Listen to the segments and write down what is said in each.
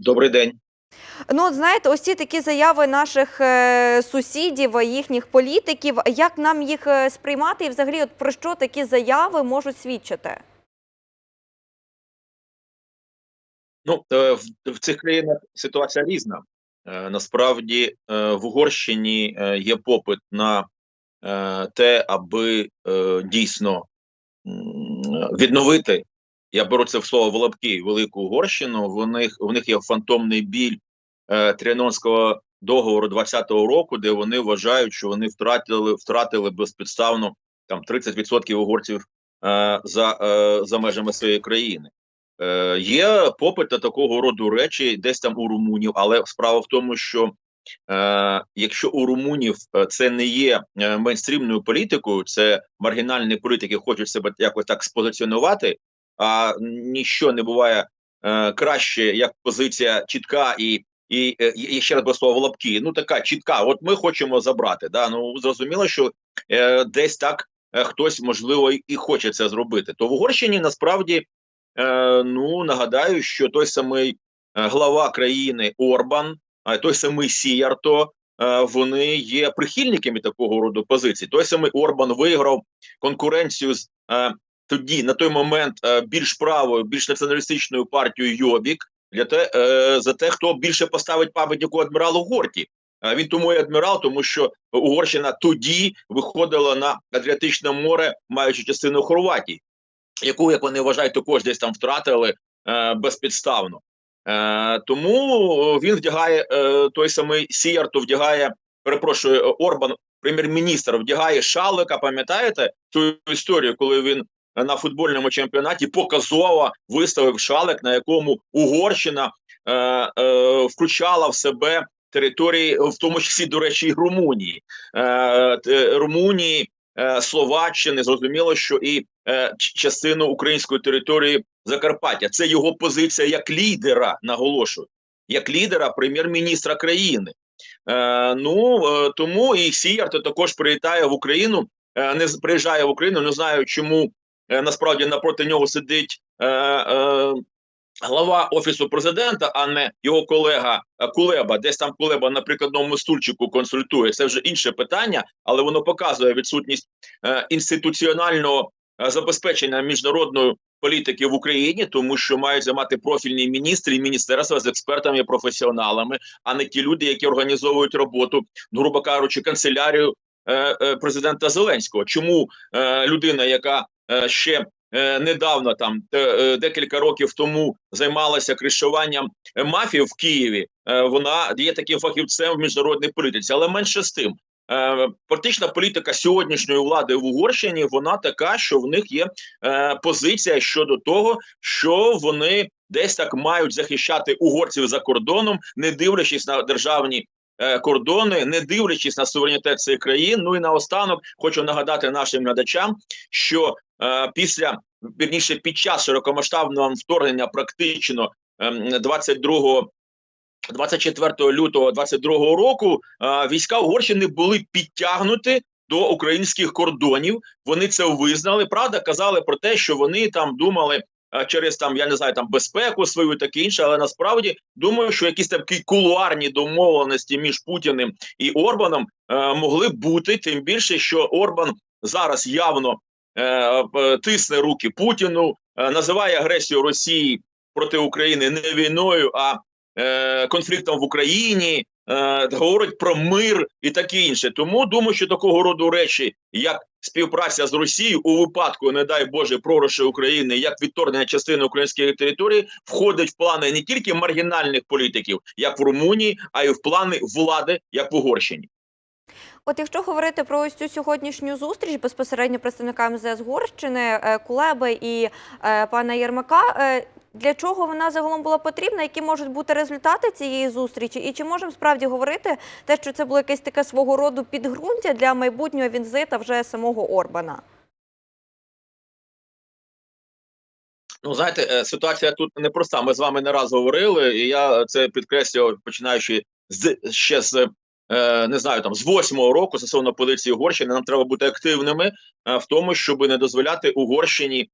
Добрий день. Ну, от знаєте, ось ці такі заяви наших е, сусідів, їхніх політиків. Як нам їх е, сприймати, і взагалі, от про що такі заяви можуть свідчити? Ну е, в, цих країнах ситуація різна. Насправді в Угорщині є попит на те, аби дійсно відновити. Я беру це в слово в лапки, велику Угорщину. В них в них є фантомний біль е, Тріанонського договору 20-го року, де вони вважають, що вони втратили втратили безпідставно там 30% угорців е, за, е, за межами своєї країни. Е, Є попит на такого роду речі десь там у румунів, але справа в тому, що е, якщо у румунів е, це не є е, мейнстрімною політикою, це маргінальні політики хочуть себе якось так спозиціонувати, а ніщо не буває е, краще, як позиція чітка і. І, е, і ще раз слова в лапки. Ну така чітка. От ми хочемо забрати. Да? Ну зрозуміло, що е, десь так е, хтось можливо і, хоче це зробити. То в Угорщині насправді Е, ну нагадаю, що той самий е, глава країни Орбан, а той самий Сіярто, е, вони є прихильниками такого роду позицій. Той самий Орбан виграв конкуренцію з тоді на той момент е, більш правою, більш націоналістичною партією Йобік для те е, за те, хто більше поставить пам'ятнику адміралу Горті. Він тому і адмірал, тому що Угорщина тоді виходила на Адріатичне море, маючи частину Хорватії яку, як вони вважають, також десь там втратили е, безпідставно. Тому він вдягає той самий Сіярто вдягає, перепрошую, Орбан, прем'єр-міністр, вдягає шалика. Пам'ятаєте ту історію, коли він на футбольному чемпіонаті показово виставив шалик, на якому Угорщина е, е, включала в себе території, в тому числі, до речі, і Румунії. Е, Румунії, е, Словаччини, зрозуміло, що і е, частину української території Закарпаття. Це його позиція як лідера, наголошую, як лідера прем'єр-міністра країни. Е, ну е, тому і Сіярто також прилітає в Україну, е, не приїжджає в Україну. Не знаю, чому насправді напроти нього сидить. Е, е, Глава офісу президента, а не його колега е, Кулеба, десь там Кулеба на прикладному стульчику консультує. Це вже інше питання, але воно показує відсутність е, інституціонального е, забезпечення міжнародної політики в Україні, тому що мають займати профільні міністри і міністерства з експертами і професіоналами, а не ті люди, які організовують роботу, грубо кажучи, канцелярію е, е, президента Зеленського. Чому е, людина, яка е, ще е, недавно, там е, е, декілька років тому, займалася кришуванням е, мафії в Києві, е, вона є таким фахівцем в міжнародній політиці, але менше з тим. Е, Політична політика сьогоднішньої влади в Угорщині вона така, що в них є е, позиція щодо того, що вони десь так мають захищати угорців за кордоном, не дивлячись на державні е, кордони, не дивлячись на суверенітет цих країн. Ну і наостанок хочу нагадати нашим глядачам, що е, після вірніше під час широкомасштабного вторгнення, практично ем, 22 24 лютого 22 року е, війська Угорщини були підтягнуті до українських кордонів. Вони це визнали. Правда, казали про те, що вони там думали е, через там, я не знаю, там безпеку свою, таке інше. Але насправді думаю, що якісь такі кулуарні домовленості між Путіним і Орбаном е, могли бути. Тим більше, що Орбан зараз явно е, е, тисне руки Путіну, е, називає агресію Росії проти України не війною, а е, конфліктом в Україні, е, говорить про мир і таке інше. Тому думаю, що такого роду речі, як співпраця з Росією у випадку, не дай Боже, програші України, як відторгнення частини української території, входить в плани не тільки маргінальних політиків, як в Румунії, а й в плани влади, як в Угорщині. От якщо говорити про ось цю сьогоднішню зустріч безпосередньо представника МЗС Горщини, е, Кулеби і е, пана Єрмака, для чого вона загалом була потрібна? Які можуть бути результати цієї зустрічі? І чи можемо справді говорити те, що це було якесь таке свого роду підґрунтя для майбутнього візита вже самого Орбана? Ну, знаєте, е, ситуація тут непроста. Ми з вами не раз говорили, і я це підкреслював, починаючи з ще з е, не знаю, там з восьмого року стосовно позиції Угорщини. Нам треба бути активними е, в тому, щоб не дозволяти Угорщині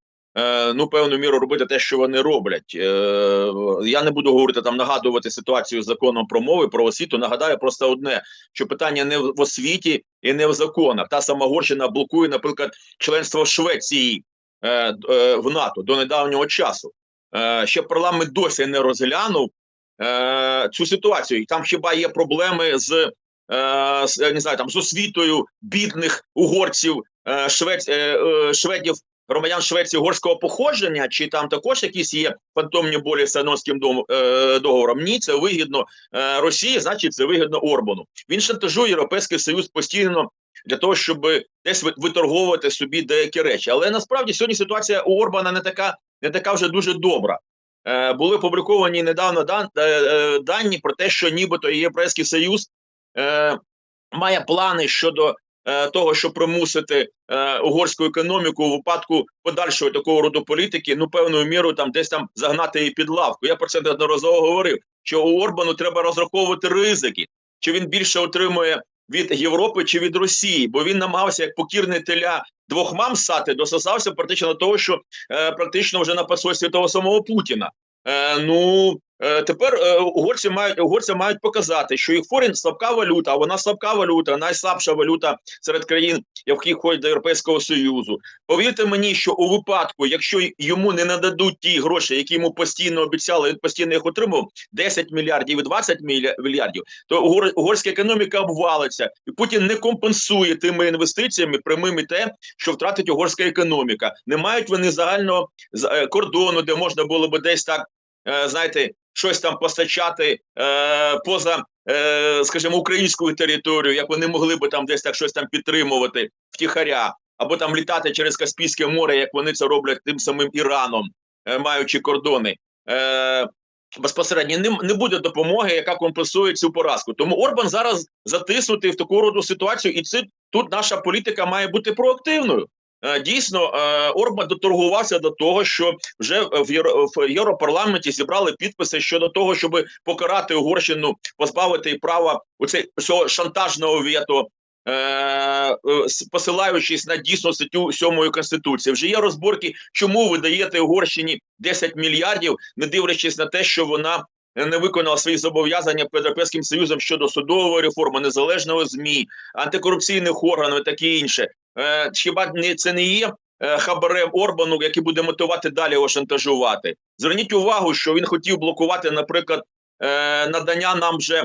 ну певну міру робити те, що вони роблять. Е, я не буду говорити там, нагадувати ситуацію з законом про мови про освіту. Нагадаю просто одне: що питання не в освіті і не в законах. Та сама Горщина блокує, наприклад, членство Швеції е, е, в НАТО до недавнього часу. Е, ще парламент досі не розглянув е, цю ситуацію. Там хіба є проблеми з, е, з не знаю, там з освітою бідних угорців, е, е, е, шведів, громадян Швеції угорського походження, чи там також якісь є фантомні болі з Санонським е, договором? Ні, це вигідно е, Росії, значить, це вигідно Орбану. Він шантажує Європейський Союз постійно. Для того щоб десь ви- виторговувати собі деякі речі, але насправді сьогодні ситуація у Орбана не така, не така вже дуже добра. Е, були опубліковані недавно дан, дані про те, що нібито Європейський Союз має плани щодо того, щоб примусити е, угорську економіку у випадку подальшої такого роду політики, ну певною мірою там десь там загнати її під лавку. Я про це неодноразово говорив. Що у Орбану треба розраховувати ризики, чи він більше отримує від Європи чи від Росії, бо він намагався як покірний теля двох мам сати, дососався практично до того, що е, практично вже на посольстві того самого Путіна. Е, ну е, тепер е, угорці мають угорці мають показати, що їх форін слабка валюта, а вона слабка валюта, найслабша валюта серед країн, які входять до Європейського Союзу. Повірте мені, що у випадку, якщо йому не нададуть ті гроші, які йому постійно обіцяли, він постійно їх отримав 10 мільярдів і 20 міля- мільярдів, то угор, угорська економіка обвалиться, і Путін не компенсує тими інвестиціями прямими те, що втратить угорська економіка. Не мають вони загального е, кордону, де можна було би десь так, е, знаєте, щось там постачати е, поза, е, скажімо, українською територією, як вони могли би там десь так щось там підтримувати втіхаря, або там літати через Каспійське море, як вони це роблять тим самим Іраном, е, маючи кордони. Е, Безпосередньо не, не буде допомоги, яка компенсує цю поразку. Тому Орбан зараз затиснутий в таку роду ситуацію, і це тут наша політика має бути проактивною. Е, Дійсно, е, Орбан доторгувався до того, що вже в, Євро, Європарламенті зібрали підписи щодо того, щоб покарати Угорщину, позбавити права у цього шантажного вето, е, посилаючись на дійсну статтю 7 конституції. Вже є розборки, чому ви даєте Угорщині 10 мільярдів, не дивлячись на те, що вона не виконала свої зобов'язання перед Європейським Союзом щодо судової реформи, незалежного змі, антикорупційних органів і таке інше. Е, хіба не це не є е, хабарем Орбану, який буде мотивувати далі його шантажувати? Зверніть увагу, що він хотів блокувати, наприклад, е, надання нам вже.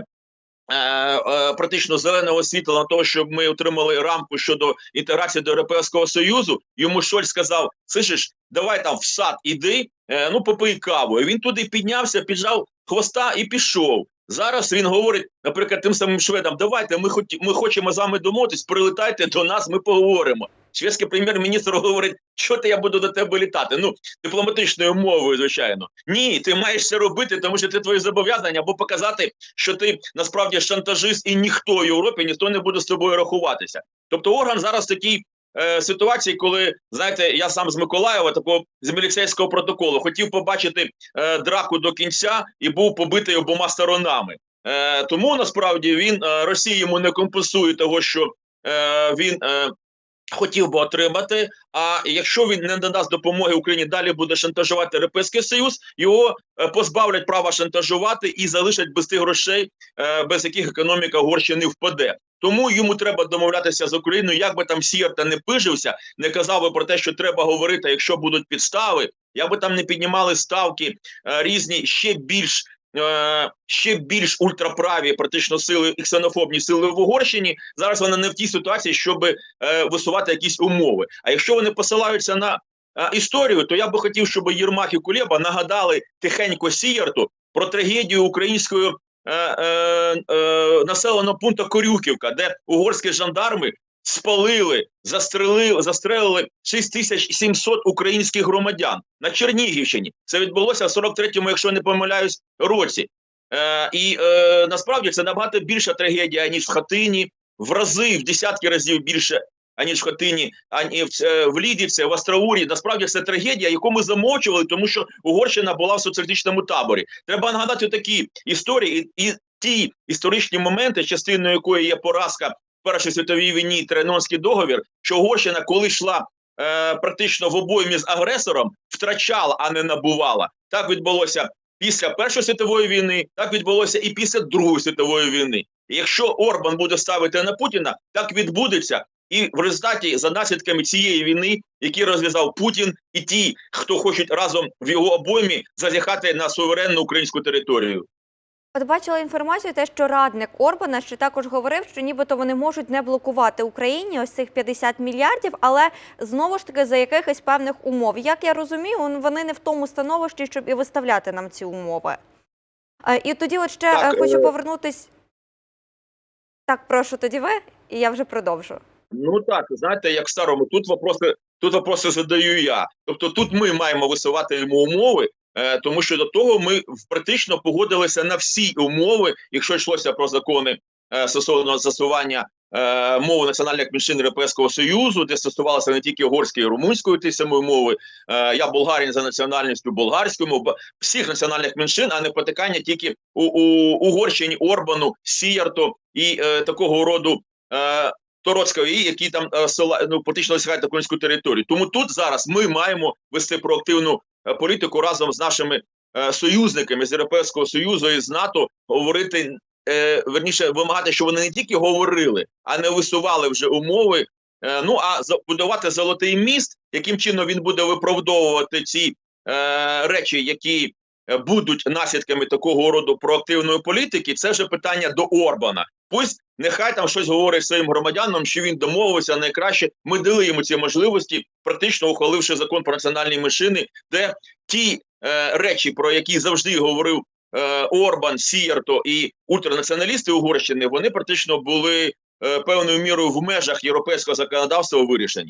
е, е, Практично зеленого світла на того, щоб ми отримали рамку щодо інтеграції до Європейського Союзу. Йому Шольц сказав: слышиш, давай там в сад іди, е, ну попий каву. Він туди піднявся, піджав хвоста і пішов. Зараз він говорить, наприклад, тим самим шведам: давайте, ми хоті, ми хочемо з вами домовитись, прилетайте до нас, ми поговоримо. Шведський прем'єр-міністр говорить, що ти я буду до тебе літати. Ну, дипломатичною мовою, звичайно. Ні, ти маєш це робити, тому що це твої зобов'язання, або показати, що ти насправді шантажист і ніхто в Європі, ніхто не буде з тобою рахуватися. Тобто орган зараз такий. Е, Ситуації, коли знаєте, я сам з Миколаєва, такого з міліцейського протоколу, хотів побачити е, драку до кінця і був побитий обома сторонами. Е, тому насправді він е, Росії йому не компенсує того, що е, він е, хотів би отримати. А якщо він не надасть допомоги Україні, далі буде шантажувати Європейський Союз, його е, позбавлять права шантажувати і залишать без тих грошей, е, без яких економіка Угорщини впаде. Тому йому треба домовлятися з Україною, як би там Сєр та не пижився, не казав би про те, що треба говорити, якщо будуть підстави, як би там не піднімали ставки е, різні ще більш. Е, Ще більш ультраправі, практично сили і ксенофобні сили в Угорщині. Зараз вона не в тій ситуації, щоб е, висувати якісь умови. А якщо вони посилаються на е, історію, то я би хотів, щоб Єрмак і Кулеба нагадали тихенько Сієрту про трагедію української населеного пункту Корюківка, де угорські жандарми спалили, застрелили, застрелили 6700 українських громадян на Чернігівщині. Це відбулося в 43-му, якщо не помиляюсь, році. Е, і е, насправді це набагато більша трагедія, ніж в Хатині, в рази, в десятки разів більше, аніж в Хатині, ані в, е, в Лідівці, в Астраурі. Насправді це трагедія, яку ми замовчували, тому що Угорщина була в соціалістичному таборі. Треба нагадати такі історії і, і ті історичні моменти, частиною якої є поразка Першій світовій війні, Тренонський договір, що Угорщина, коли йшла е, практично в обоймі з агресором втрачала, а не набувала. Так відбулося після Першої світової війни, так відбулося і після Другої світової війни. І якщо Орбан буде ставити на Путіна, так відбудеться. І в результаті за наслідками цієї війни, які розв'язав Путін, і ті, хто хочуть разом в його обоймі зазіхати на суверенну українську територію. От бачила інформацію, те, що радник Орбана ще також говорив, що нібито вони можуть не блокувати Україні ось цих 50 мільярдів, але знову ж таки за якихось певних умов. Як я розумію, вони не в тому становищі, щоб і виставляти нам ці умови. Е, І тоді, от ще Так, е, хочу е, повернутись. Так, прошу тоді ви, і я вже продовжу. Ну так, знаєте, як в старому, тут вопроси, тут вопроси задаю я. Тобто тут ми маємо висувати йому умови, тому що до того ми практично погодилися на всі умови, якщо йшлося про закони е, стосовно застосування е, мови національних меншин Європейського Союзу, де стосувалося не тільки угорської і румунської тієї самої мови. Е, я болгарин за національністю болгарською мов, всіх національних меншин, а не потикання тільки у, у Угорщині, Орбану, Сіярто і е, такого роду. Е, Тороцької, які там е, села ну фактично осягають українську територію. Тому тут зараз ми маємо вести проактивну е, політику разом з нашими е, союзниками з Європейського союзу і з НАТО говорити е, верніше вимагати, щоб вони не тільки говорили, а не висували вже умови. Е, ну а будувати золотий міст, яким чином він буде виправдовувати ці е, речі, які е, будуть наслідками такого роду проактивної політики, це вже питання до Орбана. Пусть нехай там щось говорить своїм громадянам, що він домовився найкраще. Ми дали йому ці можливості, практично ухваливши закон про національні меншини, де ті е, речі, про які завжди говорив е, Орбан, Сієрто і ультранаціоналісти Угорщини, вони практично були е, певною мірою в межах європейського законодавства вирішені.